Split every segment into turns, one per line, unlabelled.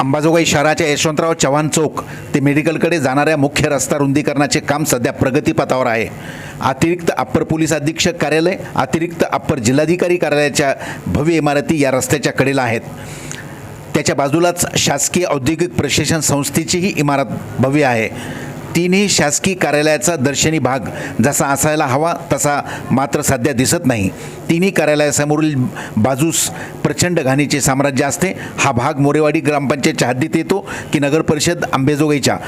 अंबाजोगाई शहराच्या यशवंतराव चव्हाण चौक ते मेडिकलकडे जाणाऱ्या मुख्य रस्ता रुंदीकरणाचे काम सध्या प्रगतीपथावर आहे. अतिरिक्त अप्पर पोलीस अधीक्षक कार्यालय अतिरिक्त अप्पर जिल्हाधिकारी कार्यालयाच्या भव्य इमारती या रस्त्याच्या कडेला आहेत. त्याच्या बाजूलाच शासकीय औद्योगिक प्रशिक्षण संस्थेचीही इमारत भव्य आहे. तीनही शासकीय कार्यालयाचा दर्शनी भाग जसा असायला हवा तसा मात्र सध्या दिसत नाही. तिन्ही कार्यालयासमोरील बाजूस प्रचंड घाणीचे साम्राज्य असते. हा भाग मोरेवाडी ग्रामपंचायतच्या हद्दीत येतो की नगरपरिषद आंबेजोगाईच्या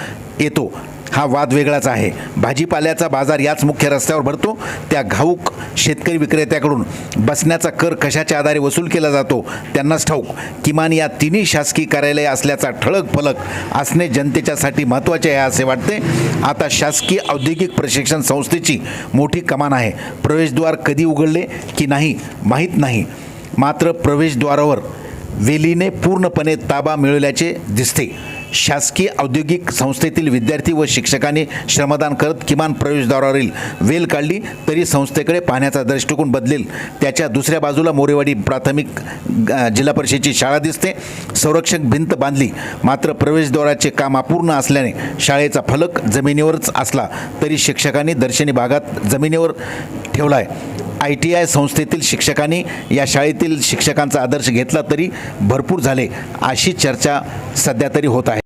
येतो. हा वाद वेगळाच आहे. भाजीपाल्याचा बाजार याच मुख्य रस्त्यावर भरतो त्या घाऊक शेतकरी विक्रेत्याकडून बसण्याचा कर कशाच्या आधारे वसूल केला जातो त्यांनाच ठाऊक. किमान या तिन्ही शासकीय कार्यालय असल्याचा ठळक फलक असणे जनतेच्यासाठी महत्त्वाचे आहे असे वाटते. आता शासकीय औद्योगिक प्रशिक्षण संस्थेची मोठी कमान आहे. प्रवेशद्वार कधी उघडले की नाही माहीत नाही. मात्र प्रवेशद्वारावर वेलीने पूर्णपणे ताबा मिळवल्याचे दिसते. शासकीय औद्योगिक संस्थेतील विद्यार्थी व शिक्षकांनी श्रमदान करत किमान प्रवेशद्वारावरील वेल काढली तरी संस्थेकडे पाहण्याचा दृष्टिकोन बदलेल. त्याच्या दुसऱ्या बाजूला मोरेवाडी प्राथमिक जिल्हा परिषदेची शाळा दिसते. संरक्षक भिंत बांधली. मात्र प्रवेशद्वाराचे काम अपूर्ण असल्याने शाळेचा फलक जमिनीवरच असला तरी शिक्षकांनी दर्शनी भागात जमिनीवर ठेवला आहे आय टी आय संस्थेतील शिक्षकांनी या शाळेतील शिक्षकांचा आदर्श घेतला तरी भरपूर झाले अशी चर्चा सध्या तरी होत आहे.